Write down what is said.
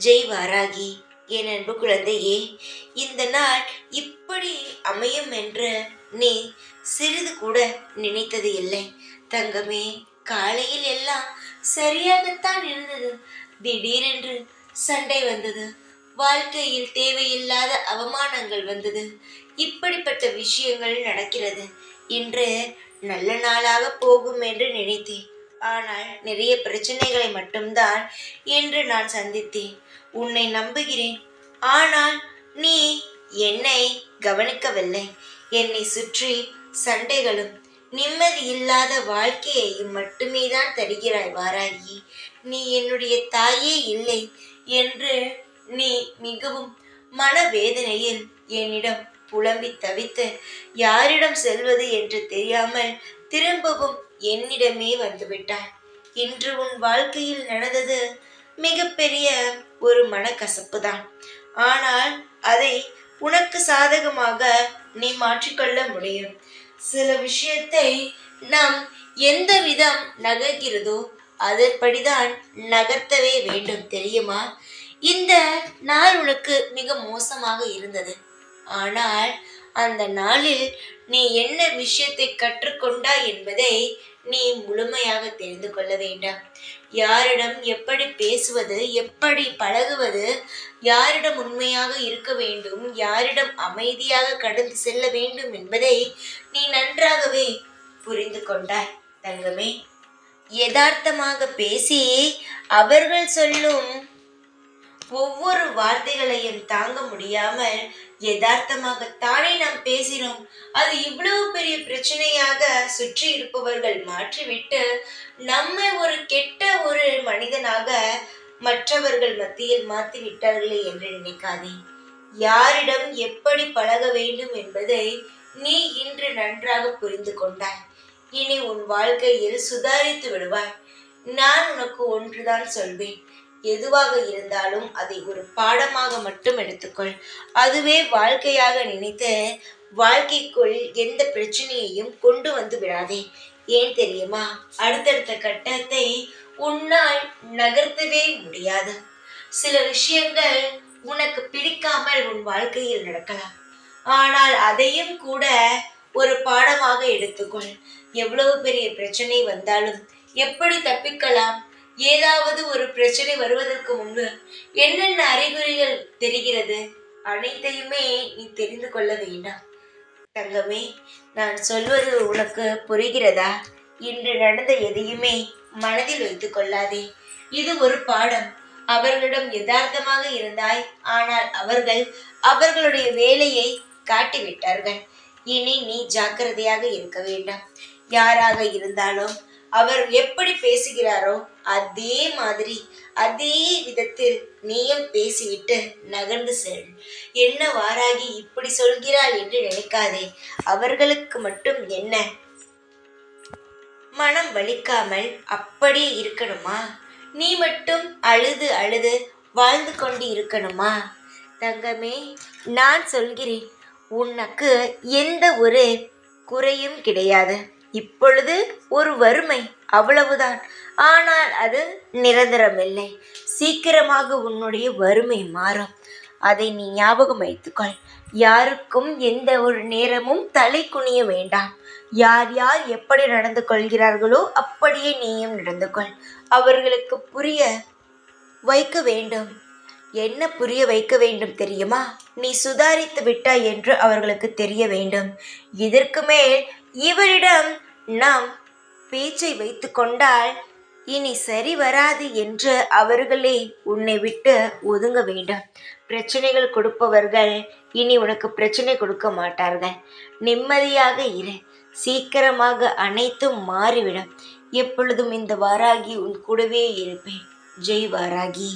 ஜெய் வாராகி என் அன்பு குழந்தையே இந்த நாள் இப்படி அமையும் என்று நீ சிறிது கூட நினைத்தது இல்லை. தங்கமே காலையில் எல்லாம் சரியாகத்தான் இருந்தது. திடீரென்று சண்டை வந்தது. வாழ்க்கையில் தேவையில்லாத அவமானங்கள் வந்தது. இப்படிப்பட்ட விஷயங்கள் நடக்கிறது. இன்று நல்ல நாளாக போகும் என்று நினைத்தேன். ஆனால் நிறைய பிரச்சனைகளை மட்டும்தான் என்று நான் சந்தித்தேன். உன்னை நம்புகிறேன். ஆனால் நீ என்னை கவனிக்கவில்லை. என்னை சுற்றி சண்டைகளும் நிம்மதி இல்லாத வாழ்க்கையையும் மட்டுமே தான் தருகிறாய் வாராகி. நீ என்னுடைய தாயே இல்லை என்று நீ மிகவும் மனவேதனையில் என்னிடம் புலம்பி தவித்து யாரிடம் செல்வது என்று தெரியாமல் திரும்பவும் என்னிடமே வந்துவிட்டாய் இன்று உன் வாழ்க்கையில் நடந்தது மிகப்பெரிய ஒரு மனக்கசப்பு தான் ஆனால் அதை உனக்கு சாதகமாக நீ மாற்றிக்கொள்ள முடியும். சில விஷயத்தை நாம் எந்த விதம் நகர்கிறதோ அதன்படிதான் நகர்த்தவே வேண்டும் தெரியுமா? இந்த நாள் உனக்கு மிக மோசமாக இருந்தது. ஆனால் அந்த நாளில் நீ என்ன விஷயத்தை கற்றுக்கொண்டாய் என்பதை நீ முழுமையாக தெரிந்து கொள்ள வேண்டாம். யாரிடம் எப்படி பேசுவது எப்படி பழகுவது யாரிடம் உண்மையாக இருக்க வேண்டும் யாரிடம் அமைதியாக கடந்து செல்ல வேண்டும் என்பதை நீ நன்றாகவே புரிந்து கொண்டாய் தங்கமே. யதார்த்தமாக பேசி அவர்கள் சொல்லும் ஒவ்வொரு வார்த்தைகளையும் தாங்க முடியாமல் யதார்த்தமாகத்தானே நாம் பேசினோம். அது இவ்வளவு பெரிய பிரச்சனையாக சுற்றி இருப்பவர்கள் மாற்றிவிட்டு நம்மை ஒரு கெட்ட ஒரு மனிதனாக மற்றவர்கள் மத்தியில் மாற்றி விட்டார்களே என்று நினைக்காதே. யாரிடம் எப்படி பழக வேண்டும் என்பதை நீ இன்று நன்றாக புரிந்து கொண்டாய். இனி உன் வாழ்க்கையில் சுதாரித்து விடுவாய். நான் உனக்கு ஒன்றுதான் சொல்வேன். எதுவாக இருந்தாலும் அதை ஒரு பாடமாக மட்டும் எடுத்துக்கொள். அதுவே வாழ்க்கையாக நினைத்து வாழ்க்கைக்குள் எந்த பிரச்சனையையும் கொண்டு வந்து விடாதே. ஏன் தெரியுமா? அடுத்தடுத்த கட்டத்தை உன்னால் நகர்த்தவே முடியாது. சில விஷயங்கள் உனக்கு பிடிக்காமல் உன் வாழ்க்கையில் நடக்கலாம். ஆனால் அதையும் கூட ஒரு பாடமாக எடுத்துக்கொள். எவ்வளவு பெரிய பிரச்சனை வந்தாலும் எப்படி தப்பிக்கலாம்? ஏதாவது ஒரு பிரச்சனை வருவதற்கு முன்பு என்னென்ன அறிகுறிகள் தெரிகிறது? அனைத்தையுமே நீ தெரிந்து கொள்ள வேண்டாம். தங்கமே நான் சொல்வது உனக்கு புரிகிறதா? இன்று நடந்த எதையுமே மனதில் வைத்துக் கொள்ளாதே. இது ஒரு பாடம். அவர்களிடம் யதார்த்தமாக இருந்தாய். ஆனால் அவர்கள் அவர்களுடைய வேலையை காட்டிவிட்டார்கள். இனி நீ ஜாக்கிரதையாக இருக்க வேண்டாம். யாராக இருந்தாலும் அவர் எப்படி பேசுகிறாரோ அதே மாதிரி அதே விதத்தில் நீயும் பேசிவிட்டு நகர்ந்து செல். என்ன வாராகி இப்படி சொல்கிறாள் என்று நினைக்காதே அவர்களுக்கு மட்டும் என்ன? மனம் வலிக்காமல் அப்படியே இருக்கணுமா? நீ மட்டும் அழுது அழுது வாழ்ந்து கொண்டு இருக்கணுமா? தங்கமே நான் சொல்கிறேன் உனக்கு எந்த ஒரு குறையும் கிடையாது. இப்பொழுது ஒரு வறுமை அவ்வளவுதான். ஆனால் அது நிரந்தரமில்லை. சீக்கிரமாக உன்னுடைய வறுமை மாறும். அதை நீ ஞாபகம் வைத்துக்கொள். யாருக்கும் எந்த ஒரு நேரமும் தலை குனிய வேண்டாம். யார் யார் எப்படி நடந்து கொள்கிறார்களோ அப்படியே நீயும் நடந்து கொள். அவர்களுக்கு புரிய வைக்க வேண்டும். என்ன புரிய வைக்க வேண்டும் தெரியுமா? நீ சுதாரித்து விட்டாய் என்று அவர்களுக்கு தெரிய வேண்டும். இதற்கு மேல் இவரிடம் நாம் பேச்சை வைத்து கொண்டால் இனி சரி வராது என்று அவர்களே உன்னை விட்டு ஒதுங்க வேண்டும். பிரச்சனைகள் கொடுப்பவர்கள் இனி உனக்கு பிரச்சனை கொடுக்க மாட்டார்கள். நிம்மதியாக இரு. சீக்கிரமாக அனைத்தும் மாறிவிடும். எப்பொழுதும் இந்த வாராகி உன் கூடவே இருப்பேன். ஜெய் வாராகி.